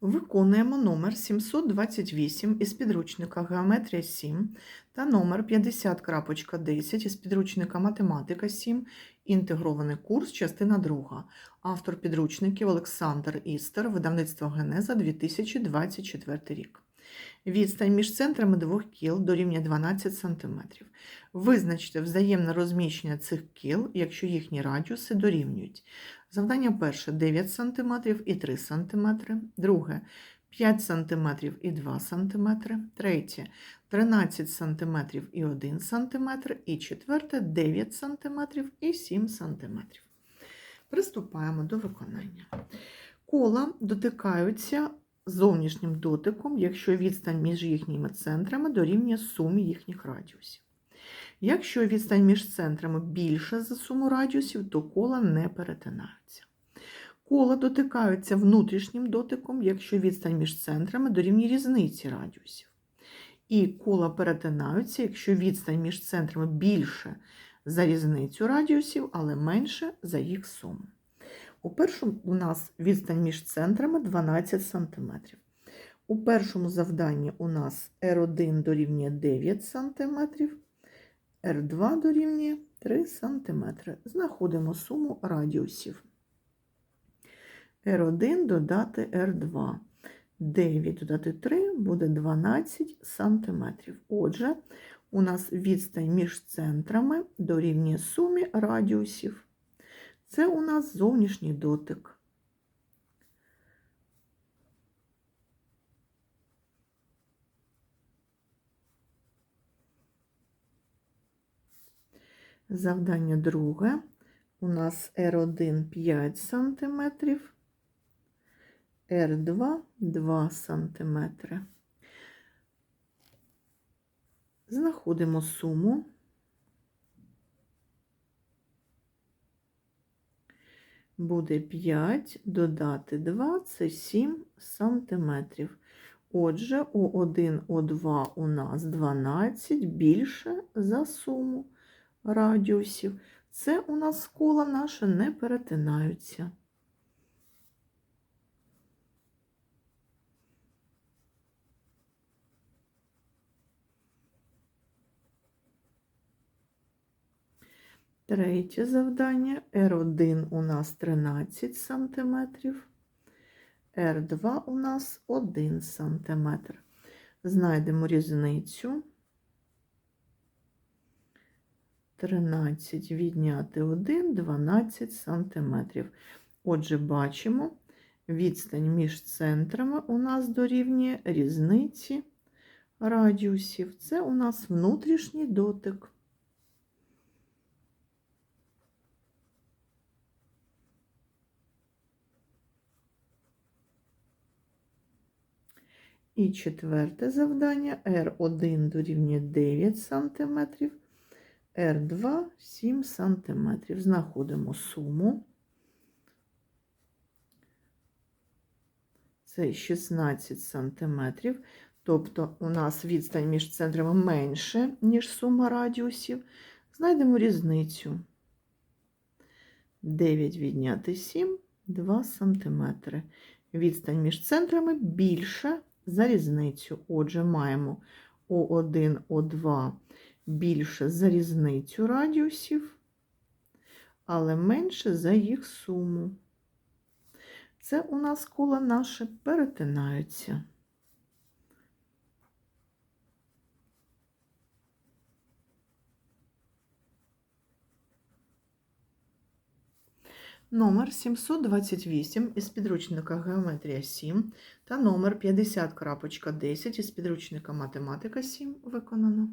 Виконуємо номер 728 із підручника Геометрія 7 та номер 50.10 із підручника Математика 7, інтегрований курс, частина 2. Автор підручників Олександр Істер, видавництво Генеза 2024 рік. Відстань між центрами двох кіл дорівнює 12 см. Визначте взаємне розміщення цих кіл, якщо їхні радіуси дорівнюють. Завдання перше 9 см і 3 см, друге 5 см і 2 см, третє 13 см і 1 см, і четверте 9 см і 7 см. Приступаємо до виконання. Кола дотикаються зовнішнім дотиком, якщо відстань між їхніми центрами дорівнює сумі їхніх радіусів. Якщо відстань між центрами більша за суму радіусів, то кола не перетинаються. Кола дотикаються внутрішнім дотиком, якщо відстань між центрами дорівнює різниці радіусів. І кола перетинаються, якщо відстань між центрами більше за різницю радіусів, але менше за їх суму. У першому у нас відстань між центрами 12 см. У першому завданні у нас R1 дорівнює 9 см, R2 дорівнює 3 см. Знаходимо суму радіусів. R1 додати R2. 9 додати 3 буде 12 см. Отже, у нас відстань між центрами дорівнює сумі радіусів. Це у нас зовнішній дотик. Завдання друге. У нас R1 5 см, R2 2 см. Знаходимо суму. Буде 5 додати 2 це 7 сантиметрів. Отже, О1, О2 у нас 12 більше за суму радіусів. Це у нас кола наше не перетинаються. Третє завдання. R1 у нас 13 см, R2 у нас 1 см. Знайдемо різницю. 13 відняти 1 12 см. Отже, бачимо, відстань між центрами у нас дорівнює різниці радіусів. Це у нас внутрішній дотик. І четверте завдання R1 дорівнює 9 см, R2 7 см. Знаходимо суму. Це 16 см. Тобто у нас відстань між центрами менше, ніж сума радіусів. Знайдемо різницю. 9 відняти 7 2 см. Відстань між центрами більша за різницю. Отже, маємо О1, О2 більше за різницю радіусів, але менше за їх суму. Це у нас кола наші перетинаються. Номер 728 із підручника Геометрія 7 та номер 50.10 із підручника Математика 7 виконано.